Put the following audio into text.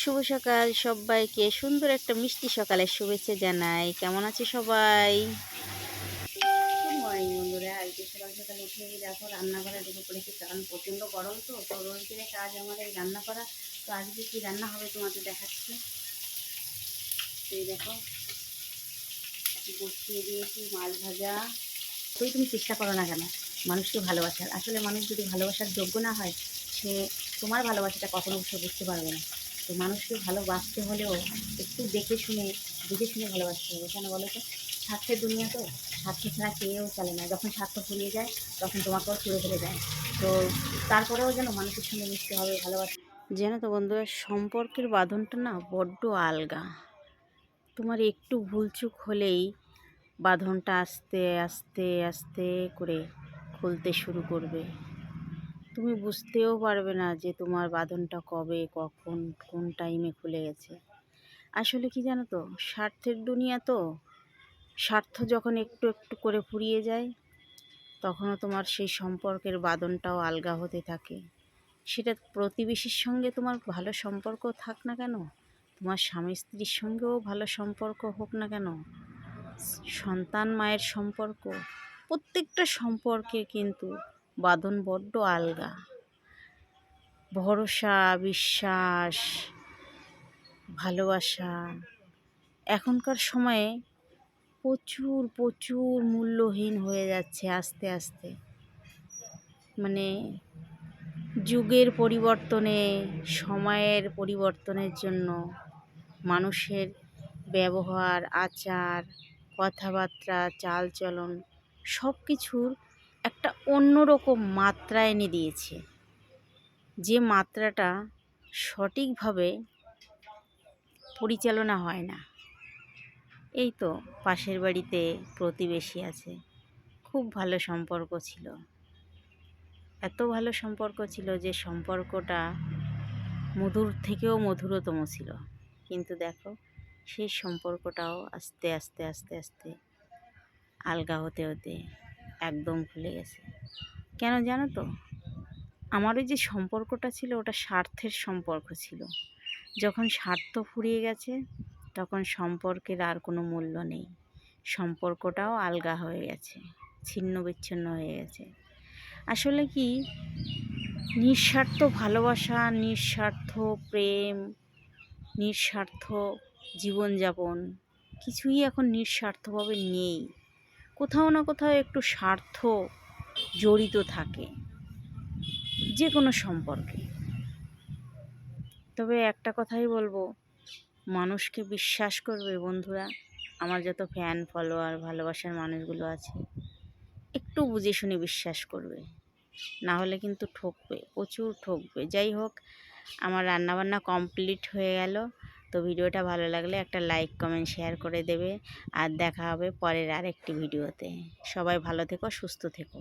শুভ সকাল সবাইকে। সুন্দর একটা মিষ্টি সকালের শুভেচ্ছা জানাই। কেমন আছে সবাই? দেখো প্রচণ্ড গরম তো দিনে কাজ এই রান্না করা। তো কি রান্না হবে দেখো মাছ ভাজা। তুই তুমি চেষ্টা করো না কেন, মানুষকে ভালোবাসার। আসলে মানুষ যদি ভালোবাসার যোগ্য না হয়, সে তোমার ভালোবাসাটা কখনো সে বুঝতে পারবে না। তো মানুষকে ভালোবাসতে হলেও একটু দেখে শুনে বুঝে শুনে ভালোবাসতে হবে। কেন বলো তো? স্বার্থের দুনিয়া তো, স্বার্থ ছাড়া কেউ চলে না। যখন স্বার্থ ফুরিয়ে যায়, তখন তোমাকেও ছুড়ে ফেলে যায়। তো তারপরেও যেন মানুষের সঙ্গে মিশতে হবে ভালোবাসা যেন তো বন্ধুরা, সম্পর্কের বাঁধনটা না বড্ড আলগা। তোমার একটু ভুলচুক হলেই বাঁধনটা আস্তে আস্তে আস্তে করে খুলতে শুরু করবে। তুমি বুঝতেও পারবে না যে তোমার বাঁধনটা কবে, কখন, কোন টাইমে খুলে গেছে। আসলে কি জানো তো, স্বার্থের দুনিয়া তো, স্বার্থ যখন একটু একটু করে ফুরিয়ে যায়, তখনও তোমার সেই সম্পর্কের বাঁধনটাও আলগা হতে থাকে। সেটা প্রতিবেশীর সঙ্গে তোমার ভালো সম্পর্ক থাক না কেন? তোমার স্বামী স্ত্রীর সঙ্গেও ভালো সম্পর্ক হোক না কেন? সন্তান মায়ের সম্পর্ক, প্রত্যেকটা সম্পর্কে কিন্তু বাঁধন বড্ড আলগা। ভরসা, বিশ্বাস, ভালোবাসা। এখনকার সময়ে প্রচুর প্রচুর মূল্যহীন হয়ে যাচ্ছে আস্তে আস্তে। মানে যুগের পরিবর্তনে, সময়ের পরিবর্তনের জন্য মানুষের ব্যবহার, আচার, কথাবার্তা, চালচলন সব কিছুর একটা অন্যরকম মাত্রা এনে দিয়েছে। যে মাত্রাটা সঠিকভাবে পরিচালনা হয় না। এই তো পাশের বাড়িতে প্রতিবেশী আছে। খুব ভালো সম্পর্ক ছিল। এত ভালো সম্পর্ক ছিল যে সম্পর্কটা মধুর থেকেও মধুরতম ছিল। কিন্তু দেখো, সেই সম্পর্কটাও আস্তে আস্তে আস্তে আস্তে আলগা হতে হতে একদম ভুলে গেছে। কেন জানো তো? আমার ওই যে সম্পর্কটা ছিল, ওটা স্বার্থের সম্পর্ক ছিল। যখন স্বার্থ ফুরিয়ে গেছে, তখন সম্পর্কের আর কোনো মূল্য নেই। সম্পর্কটাও আলগা হয়ে গেছে, ছিন্ন বিচ্ছিন্ন হয়ে গেছে। আসলে কি? নিঃস্বার্থ ভালোবাসা, নিঃস্বার্থ প্রেম, নিঃস্বার্থ জীবনযাপন কিছুই এখন নিঃস্বার্থভাবে নেই। কোথাও না কোথাও একটু স্বার্থ জড়িত থাকে যে কোনো সম্পর্কে। তবে একটা কথাই বলব, মানুষকে বিশ্বাস করবে বন্ধুরা, আমার যত ফ্যান ফলোয়ার ভালোবাসার মানুষগুলো আছে, একটু বুঝে শুনে বিশ্বাস করবে, না হলে কিন্তু ঠকবে, প্রচুর ঠকবে। যাই হোক, আমার রান্নাবান্না কমপ্লিট হয়ে গেল। তো ভিডিওটা ভালো লাগলে একটা লাইক, কমেন্ট, শেয়ার করে দেবে। আর দেখা হবে পরের আরেকটি ভিডিওতে। সবাই ভালো থেকো, সুস্থ থেকো।